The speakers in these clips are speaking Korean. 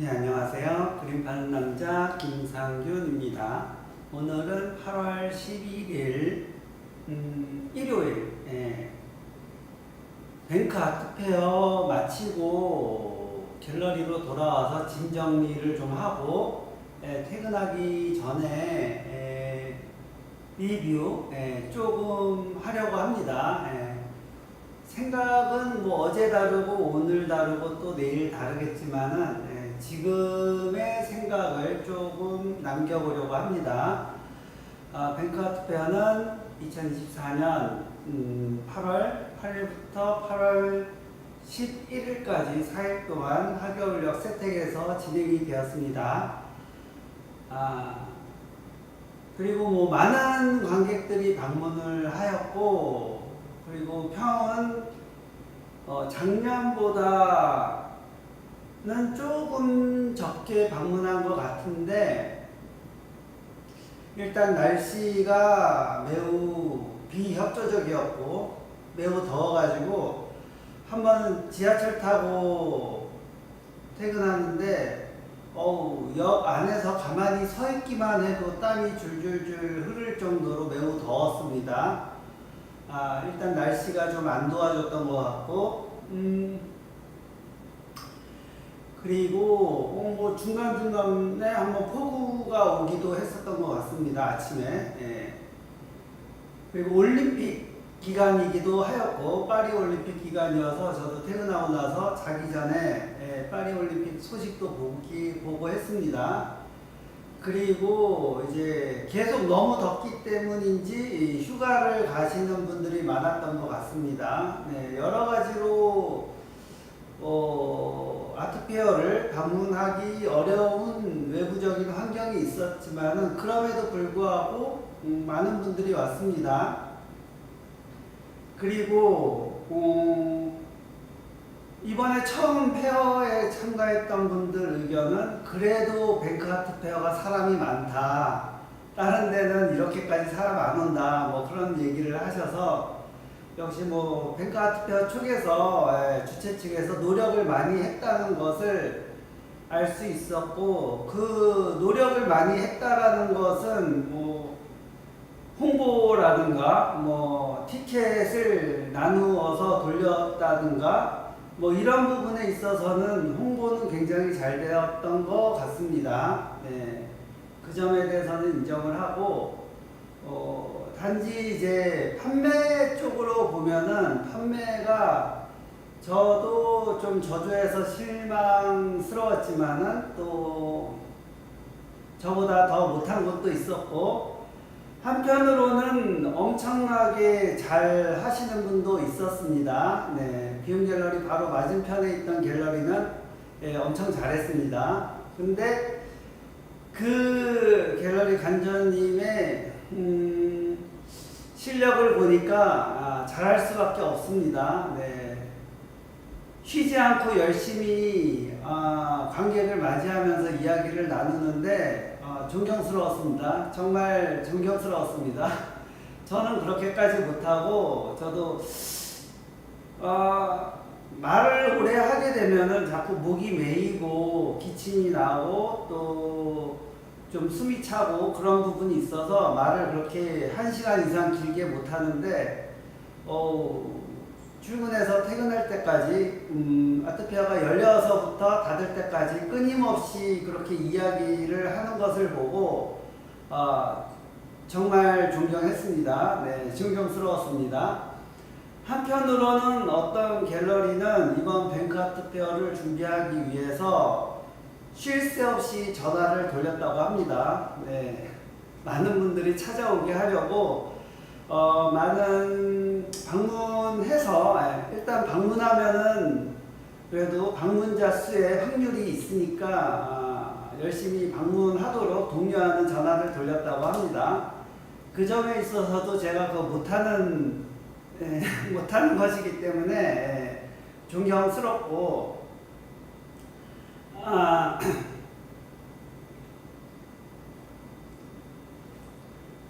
네, 안녕하세요. 그림 파는 남자 김상균입니다. 오늘은 8월 11일, 음, 일요일, 예. 뱅크 아트페어 마치고 갤러리로 돌아와서 짐 정리를 좀 하고, 예, 퇴근하기 전에, 예, 리뷰, 예, 조금 하려고 합니다. 예. 생각은 뭐 어제 다르고 오늘 다르고 또 내일 다르겠지만은 예, 지금의 생각을 조금 남겨보려고 합니다. 아, 뱅크아트 페어는 2024년 음, 8월 8일부터 8월 11일까지 4일 동안 하겨울역 세택에서 진행이 되었습니다. 아, 그리고 뭐 많은 관객들이 방문을 하였고 그리고 평은 어, 작년보다 는 조금 적게 방문한 것 같은데 일단 날씨가 매우 비협조적이었고 매우 더워가지고 한번 지하철 타고 퇴근하는데 어우 역 안에서 가만히 서 있기만 해도 땀이 줄줄줄 흐를 정도로 매우 더웠습니다. 아, 일단 날씨가 좀 안 도와줬던 것 같고, 음, 그리고 어, 뭐 중간중간에 한번 폭우가 오기도 했었던 것 같습니다. 아침에. 예. 그리고 올림픽 기간이기도 하였고, 파리 올림픽 기간이어서 저도 퇴근하고 나서 자기 전에 예, 파리 올림픽 소식도 보기, 보고 했습니다. 그리고 이제 계속 너무 덥기 때문인지 휴가를 가시는 분들이 많았던 것 같습니다. 네, 여러 가지로 어, 아트페어를 방문하기 어려운 외부적인 환경이 있었지만은 그럼에도 불구하고 음, 많은 분들이 왔습니다. 그리고 어, 이번에 처음 페어에 참가했던 분들 의견은 그래도 뱅크하트 페어가 사람이 많다. 다른 데는 이렇게까지 사람 안 온다. 뭐 그런 얘기를 하셔서 역시 뭐 뱅크하트 페어 쪽에서 예, 주최 측에서 노력을 많이 했다는 것을 알 수 있었고 그 노력을 많이 했다라는 것은 뭐 홍보라든가 뭐 티켓을 나누어서 돌렸다든가 뭐 이런 부분에 있어서는 홍보는 굉장히 잘 되었던 것 같습니다. 네. 그 점에 대해서는 인정을 하고 어, 단지 이제 판매 쪽으로 보면은 판매가 저도 좀 저조해서 실망스러웠지만은 또 저보다 더 못한 것도 있었고 한편으로는 엄청나게 잘 하시는 분도 있었습니다. 네, 비움 갤러리 바로 맞은편에 있던 갤러리는 예, 엄청 잘했습니다. 근데 그 갤러리 간전님의 음, 실력을 보니까 아, 잘할 수밖에 없습니다. 네. 쉬지 않고 열심히 아, 관객을 맞이하면서 이야기를 나누는데 아, 존경스러웠습니다. 정말 존경스러웠습니다. 저는 그렇게까지 못하고 저도 아, 말을 오래 하게 되면은 자꾸 목이 메이고 기침이 나고 또 좀 숨이 차고 그런 부분이 있어서 말을 그렇게 한 시간 이상 길게 못 하는데 어, 출근해서 퇴근할 때까지 음, 아트페어가 열려서부터 닫을 때까지 끊임없이 그렇게 이야기를 하는 것을 보고 아, 정말 존경했습니다. 네, 존경스러웠습니다. 한편으로는 어떤 갤러리는 이번 뱅크 아트페어를 준비하기 위해서 쉴 새 없이 전화를 돌렸다고 합니다. 네, 많은 분들이 찾아오게 하려고 어, 많은 방문해서 예, 일단 방문하면은 그래도 방문자 수의 확률이 있으니까 아, 열심히 방문하도록 독려하는 전화를 돌렸다고 합니다. 그 점에 있어서도 제가 그 못하는 예, 못하는 것이기 때문에 예, 존경스럽고 아,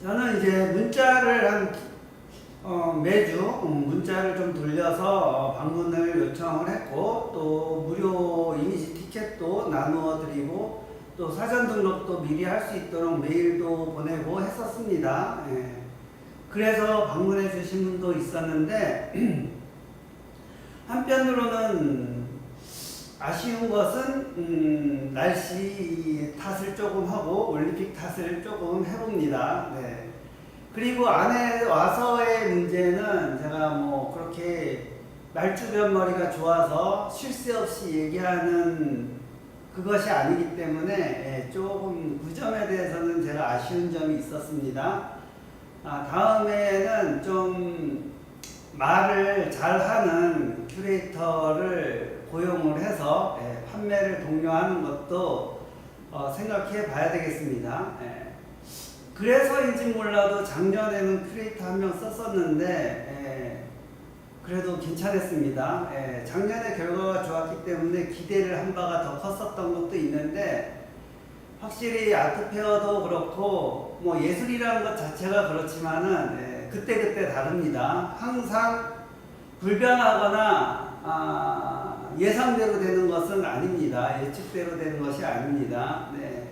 저는 이제 문자를 한 어, 매주 음, 문자를 좀 돌려서 어, 방문을 요청을 했고 또 무료 이미지 티켓도 나누어 드리고 또 사전 등록도 미리 할 수 있도록 메일도 보내고 했었습니다. 예. 그래서 방문해 주신 분도 있었는데 한편으로는 아쉬운 것은 음, 날씨 탓을 조금 하고 올림픽 탓을 조금 해봅니다. 네. 그리고 안에 와서의 문제는 제가 뭐 그렇게 말주변머리가 좋아서 쉴 새 없이 얘기하는 그것이 아니기 때문에 예, 조금 그 점에 대해서는 제가 아쉬운 점이 있었습니다. 아, 다음에는 좀 말을 잘하는 큐레이터를 고용을 해서 예, 판매를 독려하는 것도 어, 생각해 봐야 되겠습니다. 예. 그래서인지 몰라도 작년에는 큐레이터 한 명 썼었는데 예, 그래도 괜찮았습니다. 예, 작년에 결과가 좋았기 때문에 기대를 한 바가 더 컸었던 것도 있는데 확실히 아트페어도 그렇고 뭐 예술이라는 것 자체가 그렇지만은 예, 그때그때 다릅니다. 항상 불변하거나 아, 예상대로 되는 것은 아닙니다. 예측대로 되는 것이 아닙니다. 네.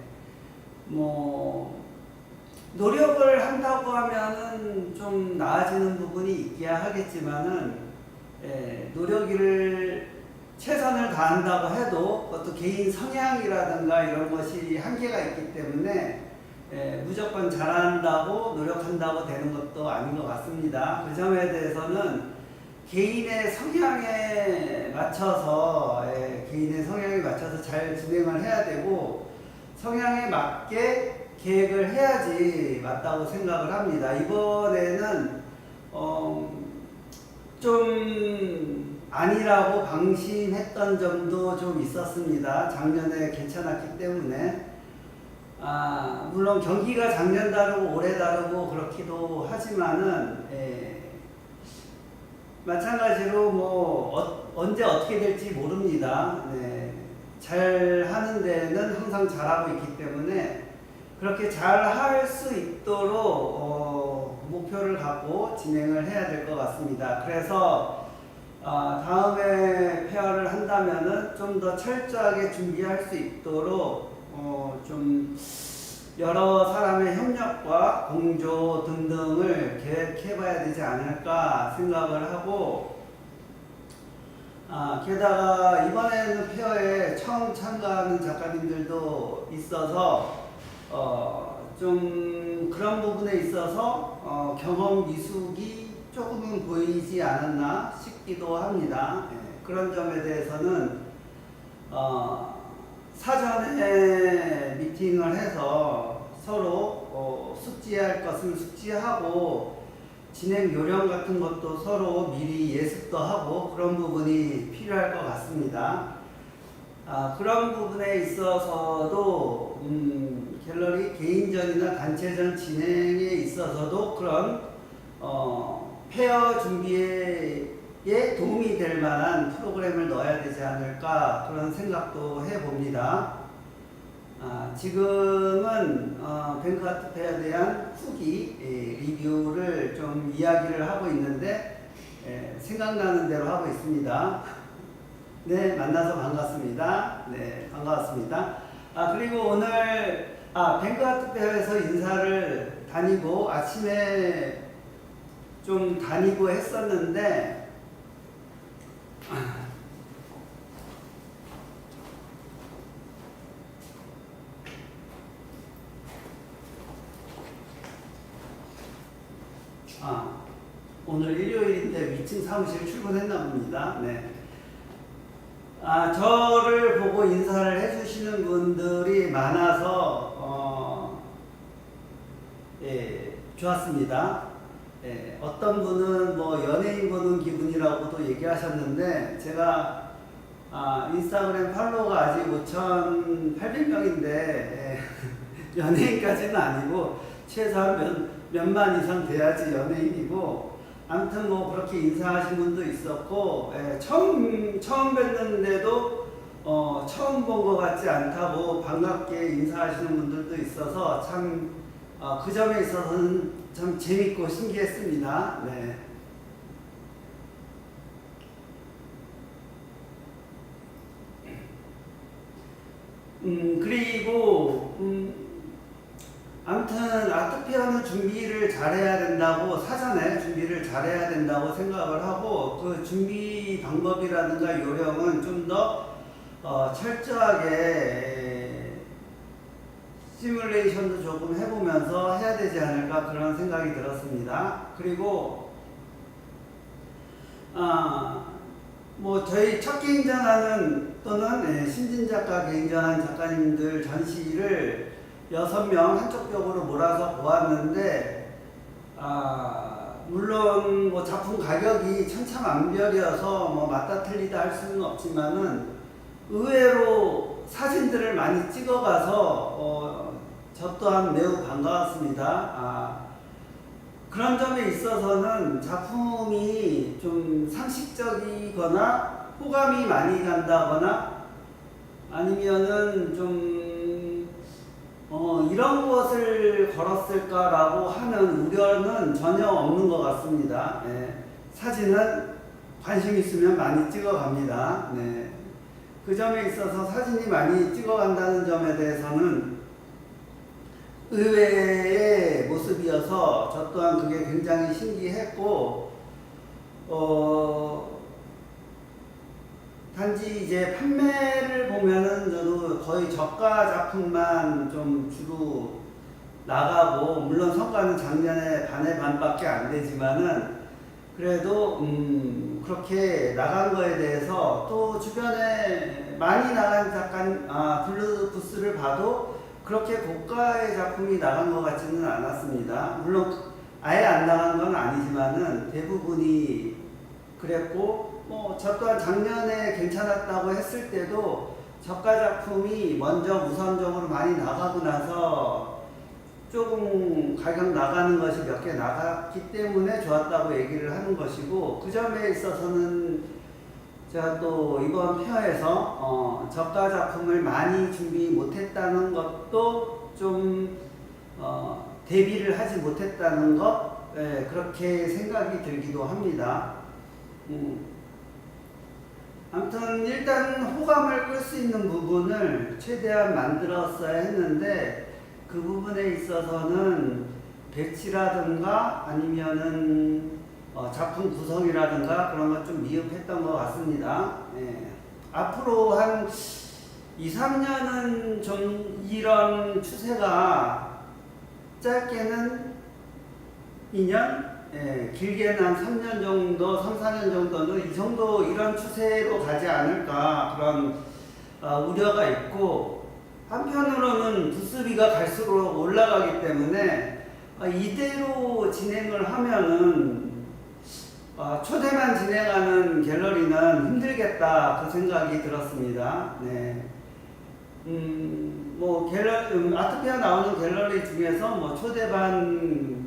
뭐 노력을 한다고 하면은 좀 나아지는 부분이 있기야 하겠지만은 예, 노력을 최선을 다한다고 해도 그것도 개인 성향이라든가 이런 것이 한계가 있기 때문에 예, 무조건 잘한다고 노력한다고 되는 것도 아닌 것 같습니다. 그 점에 대해서는 개인의 성향에 맞춰서 예, 개인의 성향에 맞춰서 잘 진행을 해야 되고 성향에 맞게 계획을 해야지 맞다고 생각을 합니다. 이번에는 어, 좀 아니라고 방심했던 점도 좀 있었습니다. 작년에 괜찮았기 때문에 아, 물론 경기가 작년 다르고 올해 다르고 그렇기도 하지만은 예, 마찬가지로 뭐 어, 언제 어떻게 될지 모릅니다. 네, 잘 하는 데는 항상 잘하고 있기 때문에 그렇게 잘 할 수 있도록 어, 목표를 갖고 진행을 해야 될 것 같습니다. 그래서 아, 다음에 페어를 한다면은 좀 더 철저하게 준비할 수 있도록 어, 좀 여러 사람의 협력과 공조 등등을 계획해 봐야 되지 않을까 생각을 하고 아, 게다가 이번에는 페어에 처음 참가하는 작가님들도 있어서 어, 좀 그런 부분에 있어서 어, 경험 미숙이 조금은 보이지 않았나 싶기도 합니다. 예, 그런 점에 대해서는 어, 사전에 미팅을 해서 서로 어, 숙지할 것은 숙지하고 진행 요령 같은 것도 서로 미리 예습도 하고 그런 부분이 필요할 것 같습니다. 아, 그런 부분에 있어서도 음, 갤러리 개인전이나 단체전 진행에 있어서도 그런 어, 페어 준비에 도움이 될 만한 프로그램을 넣어야 되지 않을까 그런 생각도 해봅니다. 아, 지금은 어, 뱅크아트 페어에 대한 후기 예, 리뷰를 좀 이야기를 하고 있는데 예, 생각나는 대로 하고 있습니다. 네, 만나서 반갑습니다. 네, 반갑습니다. 아, 그리고 오늘, 아, 뱅크아트 페어에서 인사를 다니고, 아침에 좀 다니고 했었는데, 아, 오늘 일요일인데 위층 사무실 출근했나 봅니다. 네. 아, 저를 보고 인사를 해주시는 분들이 많아서, 어, 예, 좋았습니다. 예, 어떤 분은 뭐 연예인 보는 기분이라고도 얘기하셨는데, 제가, 아, 인스타그램 팔로워가 아직 5,800명인데, 예, 연예인까지는 아니고, 최소한 몇, 몇만 이상 돼야지 연예인이고, 아무튼 뭐 그렇게 인사하신 분도 있었고 예, 처음 처음 뵀는데도 어, 처음 본 것 같지 않다고 반갑게 인사하시는 분들도 있어서 참 어, 그 점에 있어서는 참 재밌고 신기했습니다. 네. 음, 그리고, 음, 아무튼 아트페어는 준비를 잘해야 된다고, 사전에 준비를 잘해야 된다고 생각을 하고, 그 준비 방법이라든가 요령은 좀 더, 어, 철저하게 시뮬레이션도 조금 해보면서 해야 되지 않을까 그런 생각이 들었습니다. 그리고, 아, 뭐 저희 첫 개인전하는 또는 예, 신진 작가 개인전한 작가님들 전시를 여섯 명 한쪽 벽으로 몰아서 보았는데 아 물론 뭐 작품 가격이 천차만별이어서 뭐 맞다 틀리다 할 수는 없지만은 의외로 사진들을 많이 찍어가서 어, 저 또한 매우 반가웠습니다. 아, 그런 점에 있어서는 작품이 좀 상식적이거나 호감이 많이 간다거나 아니면은 좀 어, 이런 것을 걸었을까라고 하는 우려는 전혀 없는 것 같습니다. 예. 사진은 관심 있으면 많이 찍어갑니다. 네. 그 점에 있어서 사진이 많이 찍어간다는 점에 대해서는 의외의 모습이어서 저 또한 그게 굉장히 신기했고, 어, 단지 이제 판매를 보면은 저도 거의 저가 작품만 좀 주로 나가고, 물론 성과는 작년에 반의 반밖에 안 되지만은, 그래도, 음, 그렇게 나간 거에 대해서 또 주변에 많이 나간 작가, 아, 블루 부스를 봐도 그렇게 고가의 작품이 나간 것 같지는 않았습니다. 물론 아예 안 나간 건 아니지만은 대부분이 그랬고 뭐저 또한 작년에 괜찮았다고 했을 때도 저가 작품이 먼저 우선적으로 많이 나가고 나서 조금 가격 나가는 것이 몇 개 나갔기 때문에 좋았다고 얘기를 하는 것이고 그 점에 있어서는 제가 또 이번 페어에서 어, 저가 작품을 많이 준비 못했다는 것도 좀 어, 대비를 하지 못했다는 것 예, 그렇게 생각이 들기도 합니다. 음, 아무튼 일단 호감을 끌 수 있는 부분을 최대한 만들었어야 했는데 그 부분에 있어서는 배치라든가 아니면은 어, 작품 구성이라든가 그런 것 좀 미흡했던 것 같습니다. 예. 앞으로 한 2, 3년은 좀 이런 추세가 짧게는 2년, 예, 길게는 한 3년 정도, 3, 4년 정도는 이 정도 이런 추세로 가지 않을까 그런 어, 우려가 있고 한편으로는 부스비가 갈수록 올라가기 때문에 어, 이대로 진행을 하면은 어, 초대만 진행하는 갤러리는 힘들겠다 그 생각이 들었습니다. 네. 음, 뭐 갤러 음, 아트피아 나오는 갤러리 중에서 뭐 초대반,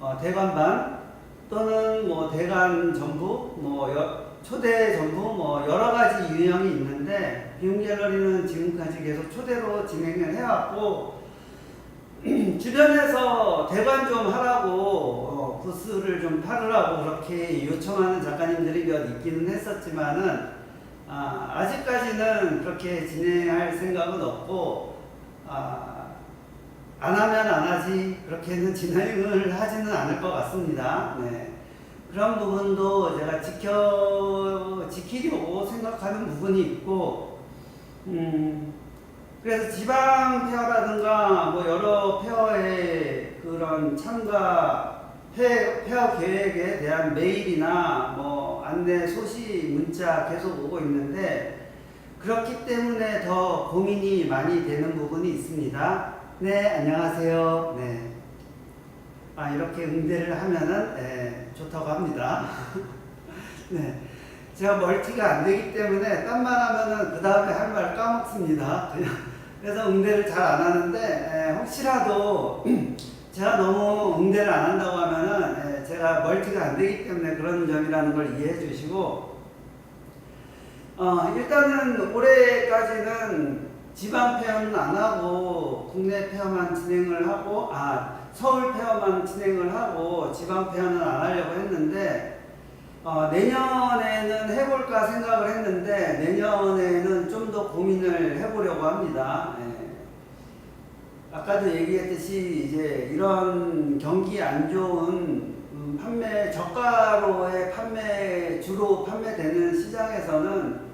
어, 대관반 또는 뭐 대관 전부, 뭐 여, 초대 전부 뭐 여러 가지 유형이 있는데 비움 갤러리는 지금까지 계속 초대로 진행을 해왔고 주변에서 대관 좀 하라고 어, 부스를 좀 팔으라고 그렇게 요청하는 작가님들이 몇 있기는 했었지만은 아, 아직까지는 그렇게 진행할 생각은 없고 아, 안 하면 안 하지 그렇게는 진행을 하지는 않을 것 같습니다. 네. 그런 부분도 제가 지켜 지키려고 생각하는 부분이 있고 음, 그래서 지방 페어라든가 뭐 여러 페어의 그런 참가 페, 페어 계획에 대한 메일이나 뭐 안내 소식 문자 계속 오고 있는데 그렇기 때문에 더 고민이 많이 되는 부분이 있습니다. 네, 안녕하세요. 네. 아, 이렇게 응대를 하면은 예, 좋다고 합니다. 네. 제가 멀티가 안 되기 때문에 딴 말 하면은 그 다음에 할 말 까먹습니다. 그래서 응대를 잘 안 하는데 예, 혹시라도 제가 너무 응대를 안 한다고 하면은 예, 제가 멀티가 안 되기 때문에 그런 점이라는 걸 이해해 주시고 어, 일단은 올해까지는 지방 페어는 안 하고 국내 페어만 진행을 하고 아 서울 페어만 진행을 하고 지방 페어는 안 하려고 했는데 어, 내년에는 해볼까 생각을 했는데 내년에는 좀 더 고민을 해보려고 합니다. 예. 아까도 얘기했듯이 이제 이런 경기 안 좋은 음, 판매 저가로의 판매 주로 판매되는 시장에서는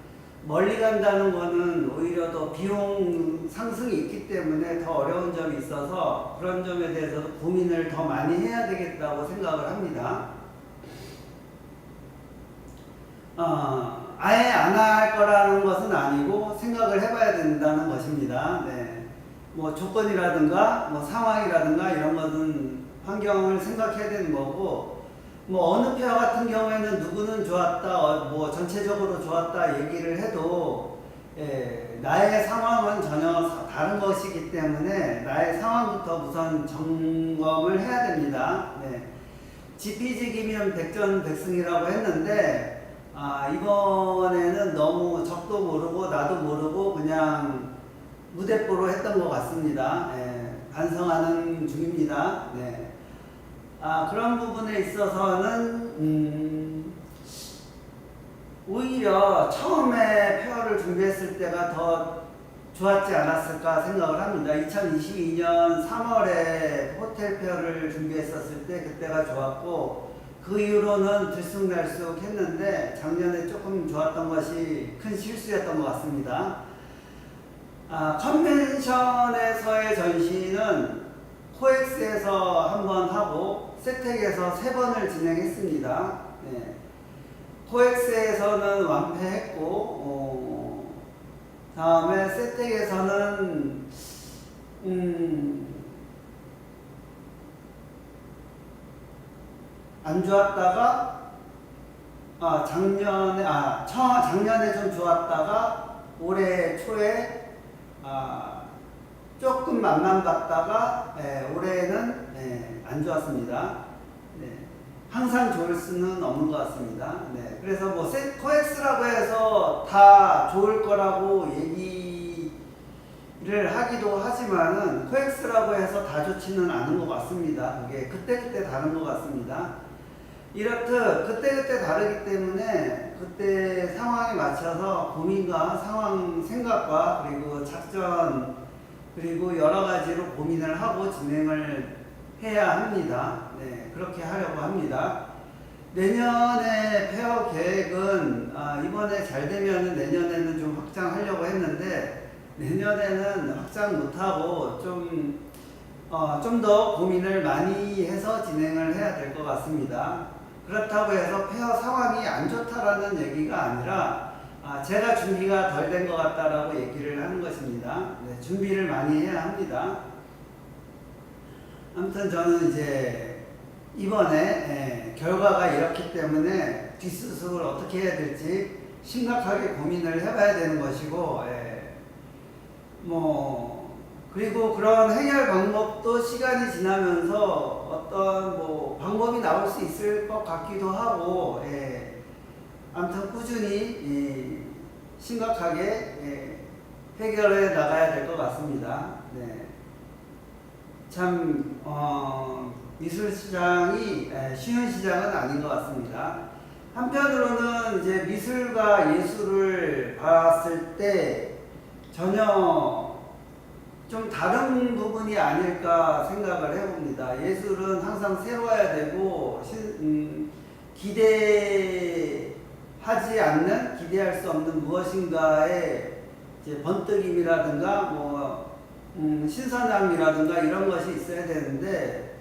멀리 간다는 거는 오히려 더 비용 상승이 있기 때문에 더 어려운 점이 있어서 그런 점에 대해서도 고민을 더 많이 해야 되겠다고 생각을 합니다. 어, 아예 안 할 거라는 것은 아니고 생각을 해봐야 된다는 것입니다. 네. 뭐 조건이라든가 뭐 상황이라든가 이런 것은 환경을 생각해야 되는 거고 뭐 어느 페어 같은 경우에는 누구는 좋았다 어, 뭐 전체적으로 좋았다 얘기를 해도 예, 나의 상황은 전혀 사- 다른 것이기 때문에 나의 상황부터 우선 점검을 해야 됩니다. 네. 지피지기면 백전백승이라고 했는데 아, 이번에는 너무 적도 모르고 나도 모르고 그냥 무대뽀로 했던 것 같습니다. 예, 반성하는 중입니다. 네. 아, 그런 부분에 있어서는 음, 오히려 처음에 페어를 준비했을 때가 더 좋았지 않았을까 생각을 합니다. 2022년 3월에 호텔 페어를 준비했었을 때 그때가 좋았고 그 이후로는 들쑥날쑥 했는데 작년에 조금 좋았던 것이 큰 실수였던 것 같습니다. 아, 컨벤션에서의 전시는 코엑스에서 한 번 하고 세텍에서 세 번을 진행했습니다. 네. 코엑스에서는 완패했고 어, 다음에 세텍에서는 음, 안 좋았다가 아 작년에 아 처, 작년에 좀 좋았다가 올해 초에 아 조금 맛만 봤다가 예, 올해는 예, 안 좋았습니다. 네. 항상 좋을 수는 없는 것 같습니다. 네. 그래서 뭐 세- 코엑스라고 해서 다 좋을 거라고 얘기를 하기도 하지만은 코엑스라고 해서 다 좋지는 않은 것 같습니다. 그게 그때그때 다른 것 같습니다. 이렇듯 그때그때 다르기 때문에 그때 상황에 맞춰서 고민과 상황 생각과 그리고 작전 그리고 여러 가지로 고민을 하고 진행을 해야 합니다. 네, 그렇게 하려고 합니다. 내년에 페어 계획은 아, 이번에 잘 되면 내년에는 좀 확장하려고 했는데 내년에는 확장 못하고 좀 어, 좀 더 고민을 많이 해서 진행을 해야 될 것 같습니다. 그렇다고 해서 페어 상황이 안 좋다라는 얘기가 아니라 아, 제가 준비가 덜 된 것 같다라고 얘기를 하는 것입니다. 네, 준비를 많이 해야 합니다. 아무튼 저는 이제 이번에 예, 결과가 이렇기 때문에 뒷수습을 어떻게 해야 될지 심각하게 고민을 해봐야 되는 것이고 예, 뭐 그리고 그런 해결 방법도 시간이 지나면서 어떤 뭐 방법이 나올 수 있을 것 같기도 하고 예, 아무튼 꾸준히 이, 심각하게 예, 해결해 나가야 될 것 같습니다. 네. 참 어, 미술 시장이 에, 쉬운 시장은 아닌 것 같습니다. 한편으로는 이제 미술과 예술을 봤을 때 전혀 좀 다른 부분이 아닐까 생각을 해봅니다. 예술은 항상 새로워야 되고 신, 음, 기대 하지 않는 기대할 수 없는 무엇인가의 번뜩임이라든가 뭐 음, 신선함이라든가 이런 것이 있어야 되는데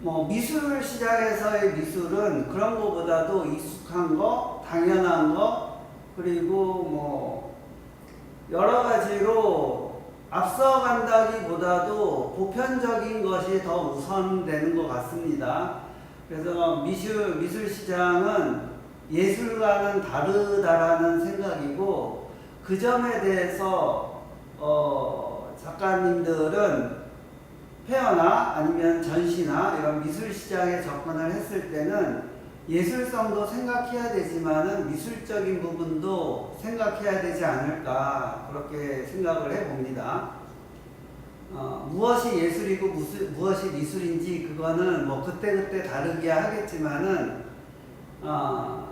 뭐 미술 시장에서의 미술은 그런 것보다도 익숙한 거, 당연한 거 그리고 뭐 여러 가지로 앞서간다기보다도 보편적인 것이 더 우선되는 것 같습니다. 그래서 미술 미술 시장은 예술과는 다르다라는 생각이고 그 점에 대해서 어, 작가님들은 페어나 아니면 전시나 이런 미술 시장에 접근을 했을 때는 예술성도 생각해야 되지만은 미술적인 부분도 생각해야 되지 않을까 그렇게 생각을 해봅니다. 어, 무엇이 예술이고 무슨, 무엇이 미술인지 그거는 뭐 그때그때 다르게 하겠지만은 어,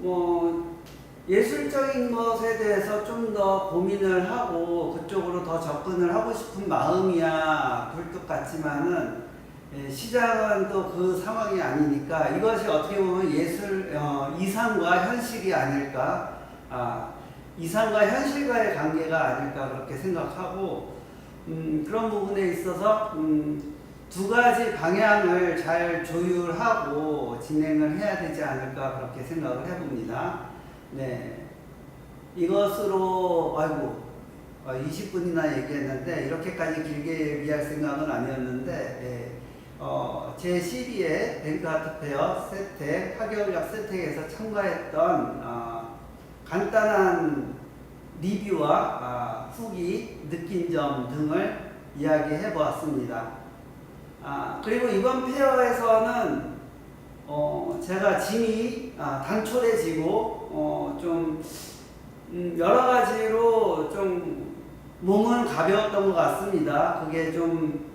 뭐 예술적인 것에 대해서 좀 더 고민을 하고 그쪽으로 더 접근을 하고 싶은 마음이야. 굴뚝 같지만은 예, 시장은 또 그 상황이 아니니까 이것이 어떻게 보면 예술 어, 이상과 현실이 아닐까. 아, 이상과 현실과의 관계가 아닐까 그렇게 생각하고 음, 그런 부분에 있어서 음, 두 가지 방향을 잘 조율하고 진행을 해야 되지 않을까 그렇게 생각을 해봅니다. 네. 이것으로, 아이고, 20분이나 얘기했는데, 이렇게까지 길게 얘기할 생각은 아니었는데, 예. 어, 제 12회 뱅크아트 페어 세택, 하겨울역 세택에서 참가했던, 어, 간단한 리뷰와 아, 후기, 느낀 점 등을 이야기해 보았습니다. 아, 그리고 이번 페어에서는 어, 제가 짐이 아, 단촐해지고 어, 좀 음, 여러 가지로 좀 몸은 가벼웠던 것 같습니다. 그게 좀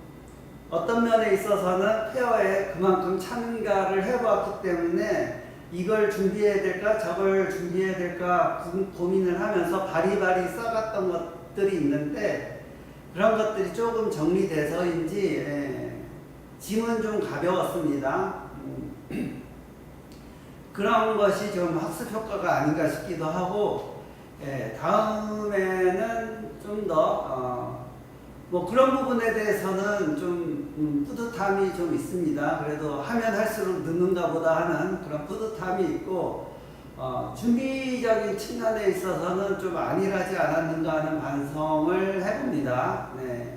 어떤 면에 있어서는 페어에 그만큼 참가를 해보았기 때문에 이걸 준비해야 될까 저걸 준비해야 될까 고- 고민을 하면서 바리바리 써갔던 것들이 있는데 그런 것들이 조금 정리돼서인지 예, 짐은 좀 가벼웠습니다. 음, 그런 것이 좀 학습 효과가 아닌가 싶기도 하고 예, 다음에는 좀 더 어, 뭐 그런 부분에 대해서는 좀 음, 뿌듯함이 좀 있습니다. 그래도 하면 할수록 늦는가 보다 하는 그런 뿌듯함이 있고 어, 준비적인 측면에 있어서는 좀 안일하지 않았는가 하는 반성을 해봅니다. 네.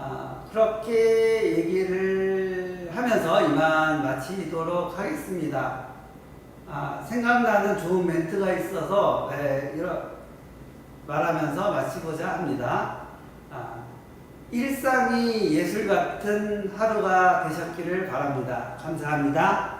아, 그렇게 얘기를 하면서 이만 마치도록 하겠습니다. 아, 생각나는 좋은 멘트가 있어서 네, 이런 말하면서 마치고자 합니다. 아, 일상이 예술 같은 하루가 되셨기를 바랍니다. 감사합니다.